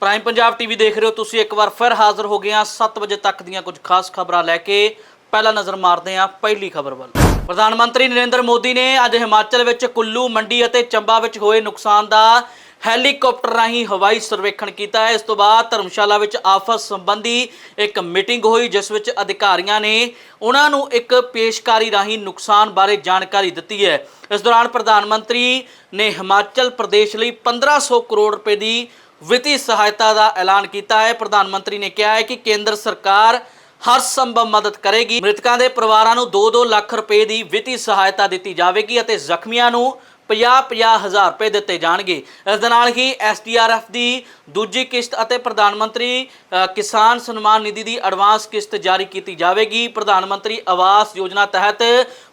Prime Punjab TV ਦੇਖ ਰਹੇ ਹੋ ਤੁਸੀਂ ਇੱਕ ਵਾਰ ਫਿਰ ਹਾਜ਼ਰ ਹੋ ਗਏ ਹਾਂ 7 ਵਜੇ ਤੱਕ ਦੀਆਂ ਕੁਝ ਖਾਸ ਖਬਰਾਂ ਲੈ ਕੇ ਪਹਿਲਾ ਨਜ਼ਰ ਮਾਰਦੇ ਹਾਂ ਪਹਿਲੀ ਖਬਰ ਵੱਲ। ਪ੍ਰਧਾਨ ਮੰਤਰੀ ਨਰਿੰਦਰ ਮੋਦੀ ਨੇ ਅੱਜ ਹਿਮਾਚਲ ਵਿੱਚ ਕੁੱਲੂ, ਮੰਡੀ ਅਤੇ ਚੰਬਾ ਵਿੱਚ ਹੋਏ ਨੁਕਸਾਨ ਦਾ ਹੈਲੀਕਾਪਟਰ ਰਾਹੀਂ ਹਵਾਈ ਸਰਵੇਖਣ ਕੀਤਾ ਹੈ। ਇਸ ਤੋਂ ਬਾਅਦ ਧਰਮਸ਼ਾਲਾ ਵਿੱਚ ਆਫਤ ਸੰਬੰਧੀ ਇੱਕ ਮੀਟਿੰਗ ਹੋਈ, ਜਿਸ ਵਿੱਚ ਅਧਿਕਾਰੀਆਂ ਨੇ ਉਹਨਾਂ ਨੂੰ ਇੱਕ ਪੇਸ਼ਕਾਰੀ ਰਾਹੀਂ ਨੁਕਸਾਨ ਬਾਰੇ ਜਾਣਕਾਰੀ ਦਿੱਤੀ ਹੈ। ਇਸ ਦੌਰਾਨ ਪ੍ਰਧਾਨ ਮੰਤਰੀ ਨੇ ਹਿਮਾਚਲ ਪ੍ਰਦੇਸ਼ ਲਈ 1500 ਕਰੋੜ ਰੁਪਏ ਦੀ ਵਿੱਤੀ ਸਹਾਇਤਾ ਦਾ ਐਲਾਨ ਕੀਤਾ ਹੈ। ਪ੍ਰਧਾਨ ਮੰਤਰੀ ਨੇ ਕਿਹਾ ਹੈ ਕਿ ਕੇਂਦਰ ਸਰਕਾਰ ਹਰ ਸੰਭਵ ਮਦਦ ਕਰੇਗੀ। ਮ੍ਰਿਤਕਾਂ ਦੇ ਪਰਿਵਾਰਾਂ ਨੂੰ 2-2 ਲੱਖ ਰੁਪਏ ਦੀ ਵਿੱਤੀ ਸਹਾਇਤਾ ਦਿੱਤੀ ਜਾਵੇਗੀ ਅਤੇ ਜ਼ਖਮੀਆਂ ਨੂੰ 50-50 ਹਜ਼ਾਰ ਰੁਪਏ ਦਿੱਤੇ ਜਾਣਗੇ। ਇਸ ਦੇ ਨਾਲ ਹੀ ਐਸਡੀਆਰਐਫ ਦੀ ਦੂਜੀ ਕਿਸ਼ਤ ਅਤੇ ਪ੍ਰਧਾਨ ਮੰਤਰੀ ਕਿਸਾਨ ਸਨਮਾਨ ਨਿਧੀ ਦੀ ਐਡਵਾਂਸ ਕਿਸ਼ਤ ਜਾਰੀ ਕੀਤੀ ਜਾਵੇਗੀ। ਪ੍ਰਧਾਨ ਮੰਤਰੀ ਆਵਾਸ ਯੋਜਨਾ ਤਹਿਤ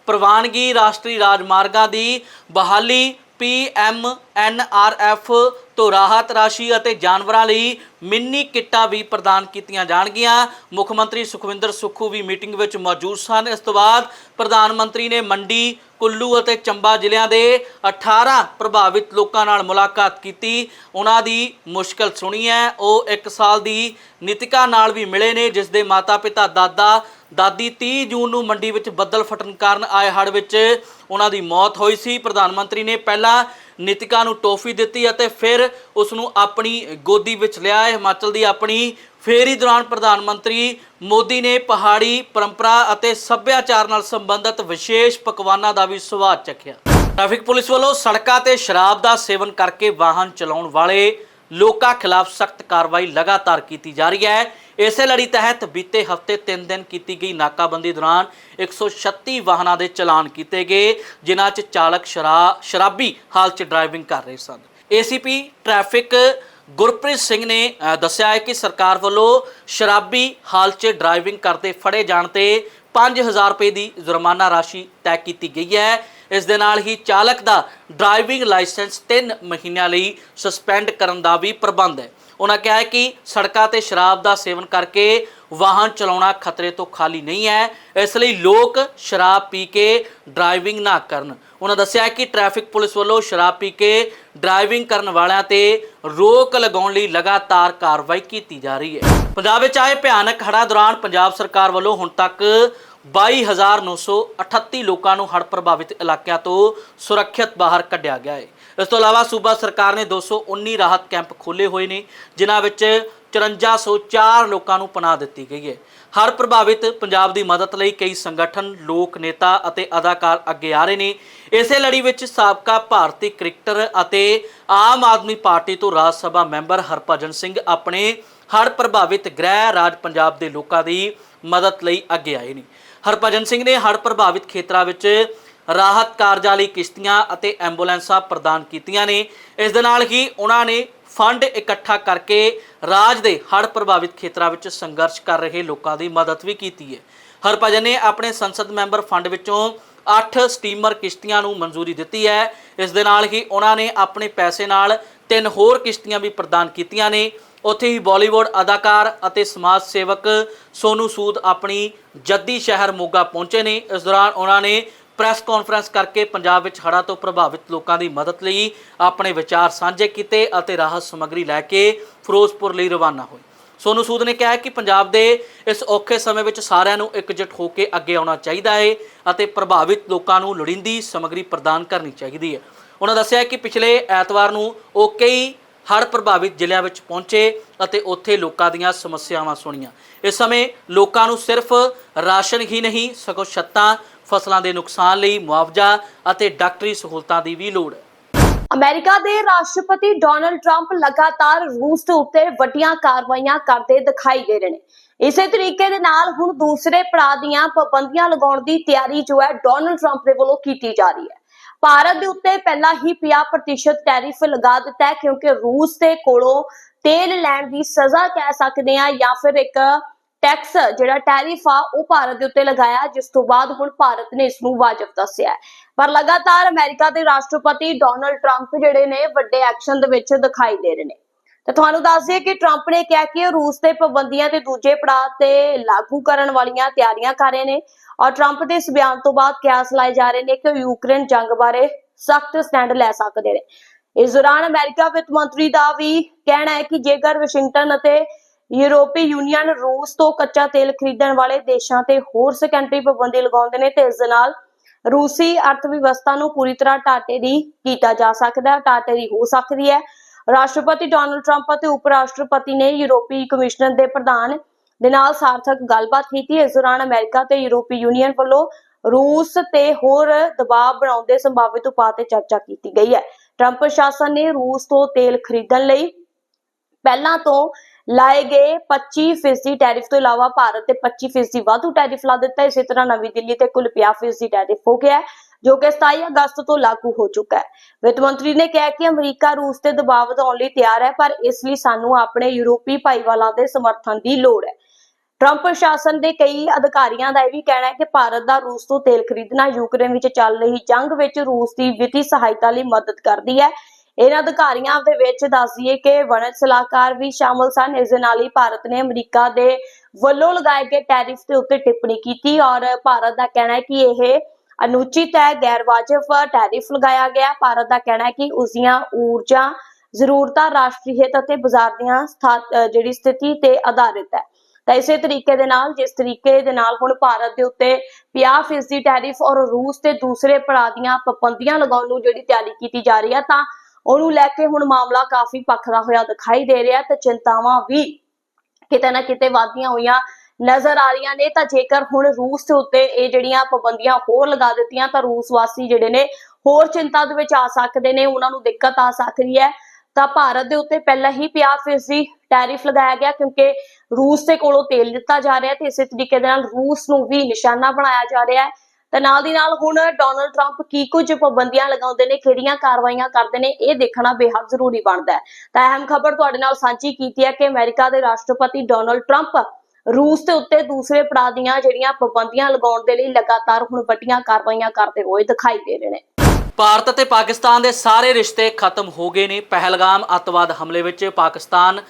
ਪ੍ਰਵਾਨਗੀ ਰਾਸ਼ਟਰੀ ਰਾਜਮਾਰਗਾਂ ਦੀ ਬਹਾਲੀ ਪੀਐਮਐਨਆਰਐਫ ਤੋਂ ਰਾਹਤ ਰਾਸ਼ੀ ਅਤੇ ਜਾਨਵਰਾਂ ਲਈ ਮਿੰਨੀ ਕਿੱਟਾਂ ਵੀ ਪ੍ਰਦਾਨ ਕੀਤੀਆਂ ਜਾਣਗੀਆਂ। ਮੁੱਖ ਮੰਤਰੀ ਸੁਖਵਿੰਦਰ ਸੁੱਖੂ ਵੀ ਮੀਟਿੰਗ ਵਿੱਚ ਮੌਜੂਦ ਸਨ। ਇਸ ਤੋਂ ਬਾਅਦ ਪ੍ਰਧਾਨ ਮੰਤਰੀ ਨੇ ਮੰਡੀ, ਕੁੱਲੂ ਅਤੇ ਚੰਬਾ ਜ਼ਿਲ੍ਹਿਆਂ ਦੇ 18 ਪ੍ਰਭਾਵਿਤ ਲੋਕਾਂ ਨਾਲ ਮੁਲਾਕਾਤ ਕੀਤੀ। ਉਹਨਾਂ ਦੀ ਮੁਸ਼ਕਲ ਸੁਣੀ ਹੈ। ਉਹ 1 ਸਾਲ ਦੀ ਨਿਤਿਕਾ ਨਾਲ ਵੀ ਮਿਲੇ ਨੇ, ਜਿਸ ਦੇ ਮਾਤਾ-ਪਿਤਾ ਦਾਦਾ, ਦਾਦੀ 30 ਜੂਨ ਨੂੰ ਮੰਡੀ ਵਿੱਚ ਬੱਦਲ ਫਟਣ ਕਾਰਨ ਆਏ ਹੜ੍ਹ ਵਿੱਚ ਉਹਨਾਂ ਦੀ ਮੌਤ ਹੋਈ ਸੀ। ਪ੍ਰਧਾਨ ਮੰਤਰੀ ਨੇ ਪਹਿਲਾਂ ਨਿਤਿਕਾ ਨੂੰ ਟੋਫੀ ਦਿੱਤੀ ਅਤੇ ਫਿਰ ਉਸ ਨੂੰ ਆਪਣੀ ਗੋਦੀ ਵਿੱਚ ਲਿਆ। ਹਿਮਾਚਲ ਦੀ ਆਪਣੀ ਫੇਰੀ ਦੌਰਾਨ ਪ੍ਰਧਾਨ ਮੰਤਰੀ ਮੋਦੀ ਨੇ ਪਹਾੜੀ ਪਰੰਪਰਾ ਅਤੇ ਸੱਭਿਆਚਾਰ ਨਾਲ ਸੰਬੰਧਿਤ ਵਿਸ਼ੇਸ਼ ਪਕਵਾਨਾਂ ਦਾ ਵੀ ਸਵਾਦ ਚੱਖਿਆ। ਟ੍ਰੈਫਿਕ ਪੁਲਿਸ ਵੱਲੋਂ ਸੜਕਾਂ ਤੇ ਸ਼ਰਾਬ ਦਾ ਸੇਵਨ ਕਰਕੇ ਵਾਹਨ ਚਲਾਉਣ ਵਾਲੇ ਲੋਕਾਂ ਖਿਲਾਫ ਸਖਤ ਕਾਰਵਾਈ ਲਗਾਤਾਰ ਕੀਤੀ ਜਾ ਰਹੀ ਹੈ। ਇਸੇ ਲੜੀ ਤਹਿਤ ਬੀਤੇ ਹਫ਼ਤੇ 3 ਦਿਨ ਕੀਤੀ ਗਈ ਨਾਕਾਬੰਦੀ ਦੌਰਾਨ 136 ਵਾਹਨਾਂ ਦੇ ਚਲਾਨ ਕੀਤੇ ਗਏ, ਜਿਨ੍ਹਾਂ 'ਚ ਚਾਲਕ ਸ਼ਰਾ- ਸ਼ਰਾਬੀ ਹਾਲਤ 'ਚ ਡਰਾਈਵਿੰਗ ਕਰ ਰਹੇ ਸਨ। ਏਸੀਪੀ ਟ੍ਰੈਫਿਕ ਗੁਰਪ੍ਰੀਤ ਸਿੰਘ ਨੇ ਦੱਸਿਆ ਹੈ ਕਿ ਸਰਕਾਰ ਵੱਲੋਂ ਸ਼ਰਾਬੀ ਹਾਲਤ 'ਚ ਡਰਾਈਵਿੰਗ ਕਰਦੇ ਫੜੇ ਜਾਣ ਤੇ 5000 ਰੁਪਏ ਦੀ ਜੁਰਮਾਨਾ ਰਾਸ਼ੀ ਤੈਅ ਕੀਤੀ ਗਈ ਹੈ। ਇਸ ਦੇ ਨਾਲ ਹੀ ਚਾਲਕ ਦਾ ਡਰਾਈਵਿੰਗ ਲਾਇਸੈਂਸ 3 ਮਹੀਨਿਆਂ ਲਈ ਸਸਪੈਂਡ ਕਰਨ ਦਾ ਵੀ ਪ੍ਰਬੰਧ ਹੈ। ਉਹਨਾਂ ਕਿਹਾ ਹੈ ਕਿ ਸੜਕਾਂ ਤੇ ਸ਼ਰਾਬ ਦਾ ਸੇਵਨ ਕਰਕੇ ਵਾਹਨ ਚਲਾਉਣਾ ਖਤਰੇ ਤੋਂ ਖਾਲੀ ਨਹੀਂ ਹੈ। ਇਸ ਲਈ ਲੋਕ ਸ਼ਰਾਬ ਪੀ ਕੇ ਡਰਾਈਵਿੰਗ ਨਾ ਕਰਨ। ਉਹਨਾਂ ਦੱਸਿਆ ਕਿ ਟ੍ਰੈਫਿਕ ਪੁਲਿਸ ਵੱਲੋਂ ਸ਼ਰਾਬ ਪੀ ਕੇ ਡਰਾਈਵਿੰਗ ਕਰਨ ਵਾਲਿਆਂ ਤੇ ਰੋਕ ਲਗਾਉਣ ਲਈ ਲਗਾਤਾਰ ਕਾਰਵਾਈ ਕੀਤੀ ਜਾ ਰਹੀ ਹੈ। ਪੰਜਾਬ ਵਿੱਚ ਆਏ ਭਿਆਨਕ ਹੜ੍ਹਾਂ ਦੌਰਾਨ ਪੰਜਾਬ ਸਰਕਾਰ ਵੱਲੋਂ ਹੁਣ ਤੱਕ 22938 ਲੋਕਾਂ ਨੂੰ ਹੜ੍ਹ ਪ੍ਰਭਾਵਿਤ ਇਲਾਕਿਆਂ ਤੋਂ ਸੁਰੱਖਿਅਤ ਬਾਹਰ ਕੱਢਿਆ ਗਿਆ ਹੈ। ਇਸ ਤੋਂ ਇਲਾਵਾ ਸੂਬਾ ਸਰਕਾਰ ਨੇ 219 ਰਾਹਤ ਕੈਂਪ ਖੋਲੇ ਹੋਏ ਨੇ, ਜਿਨ੍ਹਾਂ ਵਿੱਚ 5404 ਲੋਕਾਂ ਨੂੰ ਪਨਾਹ ਦਿੱਤੀ ਗਈ ਹੈ। ਹੜ੍ਹ ਪ੍ਰਭਾਵਿਤ ਪੰਜਾਬ ਦੀ ਮਦਦ ਲਈ ਕਈ ਸੰਗਠਨ, ਲੋਕ ਨੇਤਾ ਅਤੇ ਅਦਾਕਾਰ ਅੱਗੇ ਆ ਰਹੇ ਨੇ। ਇਸੇ ਲੜੀ ਵਿੱਚ ਸਾਬਕਾ ਭਾਰਤੀ ਕ੍ਰਿਕਟਰ ਅਤੇ ਆਮ ਆਦਮੀ ਪਾਰਟੀ ਤੋਂ ਰਾਜ ਸਭਾ ਮੈਂਬਰ ਹਰਭਜਨ ਸਿੰਘ ਆਪਣੇ ਹੜ੍ਹ ਪ੍ਰਭਾਵਿਤ ਗ੍ਰਹਿ ਰਾਜ ਪੰਜਾਬ ਦੇ ਲੋਕਾਂ ਦੀ ਮਦਦ ਲਈ ਅੱਗੇ ਆਏ ਨੇ। ਹਰਭਜਨ ਸਿੰਘ ਨੇ ਹੜ੍ਹ ਪ੍ਰਭਾਵਿਤ ਖੇਤਰਾਂ ਵਿੱਚ ਰਾਹਤ ਕਾਰਜਾਂ ਲਈ ਕਿਸ਼ਤੀਆਂ ਅਤੇ ਐਂਬੂਲੈਂਸਾਂ ਪ੍ਰਦਾਨ ਕੀਤੀਆਂ ਨੇ। ਇਸ ਦੇ ਨਾਲ ਹੀ ਉਹਨਾਂ ਨੇ ਫੰਡ ਇਕੱਠਾ ਕਰਕੇ ਰਾਜ ਦੇ ਹੜ੍ਹ ਪ੍ਰਭਾਵਿਤ ਖੇਤਰਾਂ ਵਿੱਚ ਸੰਘਰਸ਼ ਕਰ ਰਹੇ ਲੋਕਾਂ ਦੀ ਮਦਦ ਵੀ ਕੀਤੀ ਹੈ। ਹਰਭਜਨ ਨੇ ਆਪਣੇ ਸੰਸਦ ਮੈਂਬਰ ਫੰਡ ਵਿੱਚੋਂ 8 ਸਟੀਮਰ ਕਿਸ਼ਤੀਆਂ ਨੂੰ ਮਨਜ਼ੂਰੀ ਦਿੱਤੀ ਹੈ। ਇਸ ਦੇ ਨਾਲ ਹੀ ਉਹਨਾਂ ਨੇ ਆਪਣੇ ਪੈਸੇ ਨਾਲ ਤਿੰਨ ਹੋਰ ਕਿਸ਼ਤੀਆਂ ਵੀ ਪ੍ਰਦਾਨ ਕੀਤੀਆਂ ਨੇ। ਉੱਥੇ ਹੀ ਬਾਲੀਵੁੱਡ ਅਦਾਕਾਰ ਅਤੇ ਸਮਾਜ ਸੇਵਕ ਸੋਨੂ ਸੂਦ ਆਪਣੀ ਜੱਦੀ ਸ਼ਹਿਰ ਮੋਗਾ ਪਹੁੰਚੇ ਨੇ। ਇਸ ਦੌਰਾਨ ਉਹਨਾਂ ਨੇ ਪ੍ਰੈਸ ਕਾਨਫਰੰਸ ਕਰਕੇ ਪੰਜਾਬ ਵਿੱਚ ਹੜ੍ਹਾਂ ਤੋਂ ਪ੍ਰਭਾਵਿਤ ਲੋਕਾਂ ਦੀ ਮਦਦ ਲਈ ਆਪਣੇ ਵਿਚਾਰ ਸਾਂਝੇ ਕੀਤੇ ਅਤੇ ਰਾਹਤ ਸਮੱਗਰੀ ਲੈ ਕੇ ਫਿਰੋਜ਼ਪੁਰ ਲਈ ਰਵਾਨਾ ਹੋਏ। ਸੋਨੂ ਸੂਦ ਨੇ ਕਿਹਾ ਕਿ ਪੰਜਾਬ ਦੇ ਇਸ ਔਖੇ ਸਮੇਂ ਵਿੱਚ ਸਾਰਿਆਂ ਨੂੰ ਇਕਜੁੱਟ ਹੋ ਕੇ ਅੱਗੇ ਆਉਣਾ ਚਾਹੀਦਾ ਹੈ ਅਤੇ ਪ੍ਰਭਾਵਿਤ ਲੋਕਾਂ ਨੂੰ ਲੋੜੀਂਦੀ ਸਮੱਗਰੀ ਪ੍ਰਦਾਨ ਕਰਨੀ ਚਾਹੀਦੀ ਹੈ। ਉਹਨਾਂ ਦੱਸਿਆ ਕਿ ਪਿਛਲੇ ਐਤਵਾਰ ਨੂੰ ਉਹ ਕਈ ਹੜ੍ਹ ਪ੍ਰਭਾਵਿਤ ਜ਼ਿਲ੍ਹਿਆਂ ਵਿੱਚ ਪਹੁੰਚੇ ਅਤੇ ਉੱਥੇ ਲੋਕਾਂ ਦੀਆਂ ਸਮੱਸਿਆਵਾਂ ਸੁਣੀਆਂ। ਇਸ ਸਮੇਂ ਲੋਕਾਂ ਨੂੰ ਸਿਰਫ ਰਾਸ਼ਨ ਹੀ ਨਹੀਂ, ਸਗੋਂ ਛੱਤਾਂ, ਫਸਲਾਂ ਦੇ ਨੁਕਸਾਨ ਲਈ ਮੁਆਵਜ਼ਾ ਅਤੇ ਡਾਕਟਰੀ ਸਹੂਲਤਾਂ ਦੀ ਵੀ ਲੋੜ ਹੈ। ਅਮਰੀਕਾ ਦੇ ਰਾਸ਼ਟਰਪਤੀ ਡੋਨਲਡ ਟਰੰਪ ਲਗਾਤਾਰ ਰੂਸ ਦੇ ਉੱਤੇ ਵੱਡੀਆਂ ਕਾਰਵਾਈਆਂ ਕਰਦੇ ਦਿਖਾਈ ਦੇ ਰਹੇ ਨੇ। ਇਸੇ ਤਰੀਕੇ ਦੇ ਨਾਲ ਹੁਣ ਦੂਸਰੇ ਪੜਾਅ ਦੀਆਂ ਪਾਬੰਦੀਆਂ ਲਗਾਉਣ ਦੀ ਤਿਆਰੀ ਜੋ ਹੈ ਡੋਨਲਡ ਟਰੰਪ ਦੇ ਵੱਲੋਂ ਕੀਤੀ ਜਾ ਰਹੀ ਹੈ। ਭਾਰਤ ਦੇ ਉੱਤੇ ਪਹਿਲਾਂ ਹੀ 50% ਟੈਰਿਫ ਲਗਾ ਦਿੱਤਾ ਹੈ, ਕਿਉਂਕਿ ਰੂਸ ਦੇ ਕੋਲੋਂ ਤੇਲ ਲੈਣ ਦੀ ਸਜ਼ਾ ਕਹਿ ਸਕਦੇ ਆ ਜਾਂ ਫਿਰ ਇੱਕ ਟੈਕਸ ਜਿਹੜਾ ਟੈਰਿਫ ਆ, ਉਹ ਭਾਰਤ ਦੇ ਉੱਤੇ ਲਗਾਇਆ, ਜਿਸ ਤੋਂ ਬਾਅਦ ਹੁਣ ਭਾਰਤ ਨੇ ਇਸ ਨੂੰ ਵਾਜਬ ਦੱਸਿਆ ਪਰ ਲਗਾਤਾਰ ਅਮਰੀਕਾ ਦੇ ਰਾਸ਼ਟਰਪਤੀ ਡੋਨਲਡ ਟਰੰਪ ਜਿਹੜੇ ਨੇ, ਵੱਡੇ ਐਕਸ਼ਨ ਦੇ ਵਿੱਚ ਦਿਖਾਈ ਦੇ ਰਹੇ ਨੇ। ਤੇ ਤੁਹਾਨੂੰ ਦੱਸ ਦਈਏ ਕਿ ਟਰੰਪ ਨੇ ਕਿਹਾ ਕਿ ਉਹ ਰੂਸ ਤੇ ਪਾਬੰਦੀਆਂ ਦੇ ਦੂਜੇ ਪੜਾਅ ਤੇ ਲਾਗੂ ਕਰਨ ਵਾਲੀਆਂ ਤਿਆਰੀਆਂ ਕਰ ਰਹੇ ਨੇ ਔਰ ਟਰੰਪ ਦੇ ਇਸ ਬਿਆਨ ਤੋਂ ਬਾਅਦ ਕਿਆਸ ਲਾਏ ਜਾ ਰਹੇ ਨੇ ਕਿ ਉਹ ਯੂਕਰੇਨ ਜੰਗ ਬਾਰੇ ਸਖਤ ਸਟੈਂਡ ਲੈ ਸਕਦੇ ਨੇ। ਇਸ ਦੌਰਾਨ ਅਮਰੀਕਾ ਵਿੱਤ ਮੰਤਰੀ ਦਾ ਵੀ ਕਹਿਣਾ ਹੈ ਕਿ ਜੇਕਰ ਵਾਸ਼ਿੰਗਟਨ ਅਤੇ ਯੂਰਪੀ ਯੂਨੀਅਨ ਰੂਸ ਤੋਂ ਕੱਚਾ ਤੇਲ ਖਰੀਦਣ ਵਾਲੇ ਦੇਸ਼ਾਂ ਤੇ ਹੋਰ ਸੈਕੰਡਰੀ ਪਾਬੰਦੀ ਲਗਾਉਂਦੇ ਨੇ ਤੇ ਇਸ ਦੇ ਨਾਲ ਰੂਸੀ ਅਰਥ ਵਿਵਸਥਾ ਨੂੰ ਪੂਰੀ ਤਰ੍ਹਾਂ ਟਾਟੇ ਦੀ ਕੀਤਾ ਜਾ ਸਕਦਾ ਹੈ ਟਾਟੇ ਦੀ ਹੋ ਸਕਦੀ ਹੈ। ਰਾਸ਼ਟਰਪਤੀ ਡੋਨਲਡ ਟਰੰਪ ਅਤੇ ਉਪ ਰਾਸ਼ਟਰਪਤੀ ਨੇ ਯੂਰਪੀ ਕਮਿਸ਼ਨਰ ਦੇ ਪ੍ਰਧਾਨ ਦੇ ਨਾਲ ਸਾਰਥਕ ਗੱਲਬਾਤ ਕੀਤੀ। ਇਸ ਦੌਰਾਨ ਅਮਰੀਕਾ ਤੇ ਯੂਰਪੀ ਯੂਨੀਅਨ ਵੱਲੋਂ ਰੂਸ ਤੇ ਹੋਰ ਦਬਾਅ ਬਣਾਉਂਦੇ ਸੰਭਾਵਿਤ ਉਪਾਅ ਤੇ ਚਰਚਾ ਕੀਤੀ ਗਈ ਹੈ। ਟਰੰਪ ਪ੍ਰਸ਼ਾਸਨ ਨੇ ਰੂਸ ਤੋਂ ਤੇਲ ਖਰੀਦਣ ਲਈ ਪਹਿਲਾਂ ਤੋਂ ਲਾਏ ਗਏ 25% ਟੈਰਿਫ ਤੋਂ ਇਲਾਵਾ ਭਾਰਤ ਤੇ 25% ਵਾਧੂ ਟੈਰਿਫ ਲਾ ਦਿੱਤਾ। ਇਸੇ ਤਰ੍ਹਾਂ ਨਵੀਂ ਦਿੱਲੀ ਤੇ ਕੁੱਲ 50% ਟੈਰਿਫ ਹੋ ਗਿਆ ਹੈ। ਜੋ ਕਿ 27 ਅਗਸਤ ਤੋਂ ਲਾਗੂ ਹੋ ਚੁੱਕਾ ਹੈ। ਵਿੱਤ ਮੰਤਰੀ ਨੇ ਕਿਹਾ ਕਿ ਅਮਰੀਕਾ, ਰੂਸ ਤੇ ਦਬਾਅ ਵਧਾਉਣ ਲਈ ਤਿਆਰ ਹੈ, ਪਰ ਇਸ ਲਈ ਸਾਨੂੰ ਆਪਣੇ ਯੂਰਪੀ ਭਾਈਵਾਲਾਂ ਦੇ ਸਮਰਥਨ ਦੀ ਲੋੜ ਹੈ। ਟਰੰਪ ਪ੍ਰਸ਼ਾਸਨ ਦੇ ਕਈ ਅਧਿਕਾਰੀਆਂ ਦਾ ਇਹ ਵੀ ਕਹਿਣਾ ਹੈ ਕਿ ਭਾਰਤ ਦਾ ਰੂਸ ਤੋਂ ਤੇਲ ਖਰੀਦਣਾ ਯੂਕਰੇਨ ਵਿੱਚ ਚੱਲ ਰਹੀ ਜੰਗ ਵਿੱਚ ਰੂਸ ਦੀ ਵਿੱਤੀ ਸਹਾਇਤਾ ਲਈ ਮਦਦ ਕਰਦੀ ਹੈ। ਇਹਨਾਂ ਅਧਿਕਾਰੀਆਂ ਦੇ ਵਿੱਚ ਦੱਸ ਦਈਏ ਕਿ ਵਣਜ ਸਲਾਹਕਾਰ ਵੀ ਸ਼ਾਮਲ ਸਨ। ਇਸ ਦੇ ਨਾਲ ਹੀ ਭਾਰਤ ਨੇ ਅਮਰੀਕਾ ਦੇ ਵੱਲੋਂ ਲਗਾਏ ਗਏ ਟੈਰਿਫ ਦੇ ਉੱਤੇ ਟਿੱਪਣੀ ਕੀਤੀ ਔਰ ਭਾਰਤ ਦਾ ਕਹਿਣਾ ਹੈ ਕਿ ਇਹ ਅਨੁਚਿਤ ਹੈ ਗੈਰ ਵਾਜਬ ਟੈਰਿਫ ਲਗਾਇਆ ਗਿਆ। ਭਾਰਤ ਦਾ ਕਹਿਣਾ ਹੈ ਕਿ ਉਸ ਦੀਆਂ ਊਰਜਾ, ਜ਼ਰੂਰਤਾਂ ਰਾਸ਼ਟਰੀ ਅਤੇ ਬਾਜ਼ਾਰ ਦੀਆਂ ਜਿਹੜੀ ਸਥਿਤੀ ਤੇ ਆਧਾਰਿਤ ਹੈ। ਤਾਂ ਇਸੇ ਤਰੀਕੇ ਦੇ ਨਾਲ, ਜਿਸ ਤਰੀਕੇ ਦੇ ਨਾਲ ਹੁਣ ਭਾਰਤ ਦੇ ਉੱਤੇ 50% ਟੈਰਿਫ ਔਰ ਰੂਸ ਤੇ ਦੂਸਰੇ ਭਰਾ ਦੀਆਂ ਪਾਬੰਦੀਆਂ ਲਗਾਉਣ ਨੂੰ ਜਿਹੜੀ ਤਿਆਰੀ ਕੀਤੀ ਜਾ ਰਹੀ ਹੈ, ਤਾਂ ਉਹਨੂੰ ਲੈ ਕੇ ਹੁਣ ਮਾਮਲਾ ਕਾਫੀ ਪੱਖਦਾ ਹੋਇਆ ਦਿਖਾਈ ਦੇ ਰਿਹਾ ਤੇ ਚਿੰਤਾਵਾਂ ਵੀ ਕਿਤੇ ਨਾ ਕਿਤੇ ਵਾਧੀਆਂ ਹੋਈਆਂ ਨਜ਼ਰ ਆ ਰਹੀਆਂ ਨੇ, ਤਾਂ ਜੇਕਰ ਹੁਣ ਰੂਸ ਦੇ ਉੱਤੇ ਇਹ ਜਿਹੜੀਆਂ ਪਾਬੰਦੀਆਂ ਹੋਰ ਲਗਾ ਦਿੱਤੀਆਂ, ਤਾਂ ਰੂਸ ਵਾਸੀ ਜਿਹੜੇ ਨੇ ਹੋਰ ਚਿੰਤਾ ਦੇ ਵਿੱਚ ਆ ਸਕਦੇ ਨੇ, ਉਹਨਾਂ ਨੂੰ ਦਿੱਕਤ ਆ ਸਕਦੀ ਹੈ। ਤਾਂ ਭਾਰਤ ਦੇ ਉੱਤੇ ਪਹਿਲਾਂ ਹੀ 50% ਟੈਰਿਫ ਲਗਾਇਆ ਗਿਆ, ਕਿਉਂਕਿ ਰੂਸ ਦੇ ਕੋਲੋਂ ਤੇਲ ਦਿੱਤਾ ਜਾ ਰਿਹਾ ਤੇ ਇਸੇ ਤਰੀਕੇ ਦੇ ਨਾਲ ਰੂਸ ਨੂੰ ਵੀ ਨਿਸ਼ਾਨਾ ਬਣਾਇਆ ਜਾ ਰਿਹਾ ਹੈ। ਤੇ ਨਾਲ ਦੀ ਨਾਲ ਹੁਣ ਡੋਨਲਡ ਟਰੰਪ ਕੀ ਕੁਝ ਪਾਬੰਦੀਆਂ ਲਗਾਉਂਦੇ ਨੇ, ਕਿਹੜੀਆਂ ਕਾਰਵਾਈਆਂ ਕਰਦੇ ਨੇ, ਇਹ ਦੇਖਣਾ ਬੇहद ਜ਼ਰੂਰੀ ਬਣਦਾ ਹੈ। ਤਾਂ ਅਹਿਮ ਖਬਰ ਤੁਹਾਡੇ ਨਾਲ ਸਾਂਝੀ ਕੀਤੀ ਹੈ ਕਿ ਅਮਰੀਕਾ ਦੇ ਰਾਸ਼ਟਰਪਤੀ ਡੋਨਲਡ ਟਰੰਪ ਰੂਸ ਦੇ ਉੱਤੇ ਦੂਸਰੇ ਪੜਾਅ ਦੀਆਂ ਜਿਹੜੀਆਂ ਪਾਬੰਦੀਆਂ ਲਗਾਉਣ ਦੇ ਲਈ ਲਗਾਤਾਰ ਹੁਣ ਵੱਡੀਆਂ ਕਾਰਵਾਈਆਂ ਕਰਦੇ ਹੋਏ ਦਿਖਾਈ ਦੇ ਰਹੇ ਨੇ। ਭਾਰਤ ਅਤੇ ਪਾਕਿਸਤਾਨ ਦੇ ਸਾਰੇ ਰਿਸ਼ਤੇ ਖਤਮ ਹੋ ਗਏ ਨੇ। ਪਹਿਲਗਾਮ ਅੱਤਵਾਦ ਹਮਲੇ ਵਿੱਚ ਪਾਕਿਸਤਾਨ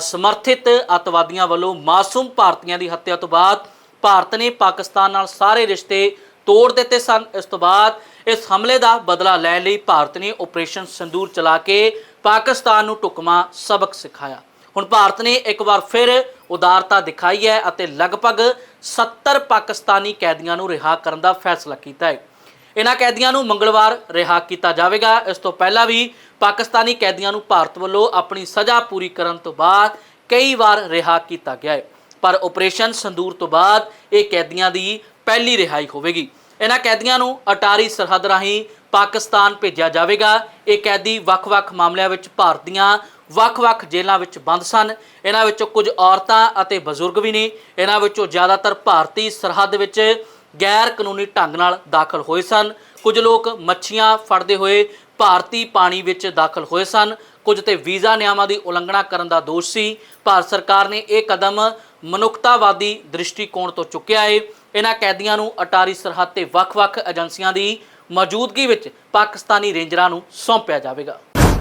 ਸਮਰਥਿਤ ਅੱਤਵਾਦੀਆਂ ਵੱਲੋਂ ਮਾਸੂਮ ਭਾਰਤੀਆਂ ਦੀ ਹੱਤਿਆ ਤੋਂ ਬਾਅਦ ਭਾਰਤ ਨੇ ਪਾਕਿਸਤਾਨ ਨਾਲ ਸਾਰੇ ਰਿਸ਼ਤੇ ਤੋੜ ਦਿੱਤੇ ਸਨ। ਇਸ ਤੋਂ ਬਾਅਦ ਇਸ ਹਮਲੇ ਦਾ ਬਦਲਾ ਲੈਣ ਲਈ ਭਾਰਤ ਨੇ ਆਪਰੇਸ਼ਨ ਸੰਦੂਰ ਚਲਾ ਕੇ ਪਾਕਿਸਤਾਨ ਨੂੰ ਟੁਕਮਾ ਸਬਕ ਸਿਖਾਇਆ। ਹੁਣ ਭਾਰਤ ਨੇ ਇੱਕ ਵਾਰ ਫਿਰ ਉਦਾਰਤਾ ਦਿਖਾਈ ਹੈ ਅਤੇ ਲਗਭਗ 70 ਪਾਕਿਸਤਾਨੀ ਕੈਦੀਆਂ ਨੂੰ ਰਿਹਾ ਕਰਨ ਦਾ ਫੈਸਲਾ ਕੀਤਾ ਹੈ। ਇਹਨਾਂ ਕੈਦੀਆਂ ਨੂੰ ਮੰਗਲਵਾਰ ਰਿਹਾ ਕੀਤਾ ਜਾਵੇਗਾ। ਇਸ ਤੋਂ ਪਹਿਲਾਂ ਵੀ ਪਾਕਿਸਤਾਨੀ ਕੈਦੀਆਂ ਨੂੰ ਭਾਰਤ ਵੱਲੋਂ ਆਪਣੀ ਸਜ਼ਾ ਪੂਰੀ ਕਰਨ ਤੋਂ ਬਾਅਦ ਕਈ ਵਾਰ ਰਿਹਾ ਕੀਤਾ ਗਿਆ ਹੈ। ਪਰ ਆਪਰੇਸ਼ਨ ਸੰਦੂਰ ਤੋਂ ਬਾਅਦ ਇਹ ਕੈਦੀਆਂ ਦੀ ਪਹਿਲੀ ਰਿਹਾਈ ਹੋਵੇਗੀ। ਇਹਨਾਂ ਕੈਦੀਆਂ ਨੂੰ ਅਟਾਰੀ ਸਰਹੱਦ ਰਾਹੀਂ ਪਾਕਿਸਤਾਨ ਭੇਜਿਆ ਜਾਵੇਗਾ। ਇਹ ਕੈਦੀ ਵੱਖ-ਵੱਖ ਮਾਮਲਿਆਂ ਵਿੱਚ ਭਾਰਤ ਦੀਆਂ ਵੱਖ-ਵੱਖ ਜੇਲ੍ਹਾਂ ਵਿੱਚ ਬੰਦ ਸਨ। ਇਹਨਾਂ ਵਿੱਚੋਂ ਕੁਝ ਔਰਤਾਂ ਅਤੇ ਬਜ਼ੁਰਗ ਵੀ ਨੇ। ਇਹਨਾਂ ਵਿੱਚੋਂ ਜ਼ਿਆਦਾਤਰ ਭਾਰਤੀ ਸਰਹੱਦ ਵਿੱਚ ਗੈਰ ਕਾਨੂੰਨੀ ਢੰਗ ਨਾਲ ਦਾਖਲ ਹੋਏ ਸਨ। ਕੁਝ ਲੋਕ ਮੱਛੀਆਂ ਫੜਦੇ ਹੋਏ ਭਾਰਤੀ ਪਾਣੀ ਵਿੱਚ ਦਾਖਲ ਹੋਏ ਸਨ। ਕੁਝ ਤੇ ਵੀਜ਼ਾ ਨਿਯਮਾਂ ਦੀ ਉਲੰਘਣਾ ਕਰਨ ਦਾ ਦੋਸ਼ ਸੀ। ਭਾਰਤ ਸਰਕਾਰ ਨੇ ਇਹ ਕਦਮ ਮਨੁੱਖਤਾਵਾਦੀ ਦ੍ਰਿਸ਼ਟੀਕੋਣ ਤੋਂ ਚੁੱਕਿਆ ਏ। ਇਹਨਾਂ ਕੈਦੀਆਂ ਨੂੰ ਅਟਾਰੀ ਸਰਹੱਦ ਤੇ ਵੱਖ-ਵੱਖ ਏਜੰਸੀਆਂ ਦੀ ਮੌਜੂਦਗੀ ਵਿੱਚ ਪਾਕਿਸਤਾਨੀ ਰੇਂਜਰਾਂ ਨੂੰ ਸੌਂਪਿਆ ਜਾਵੇਗਾ।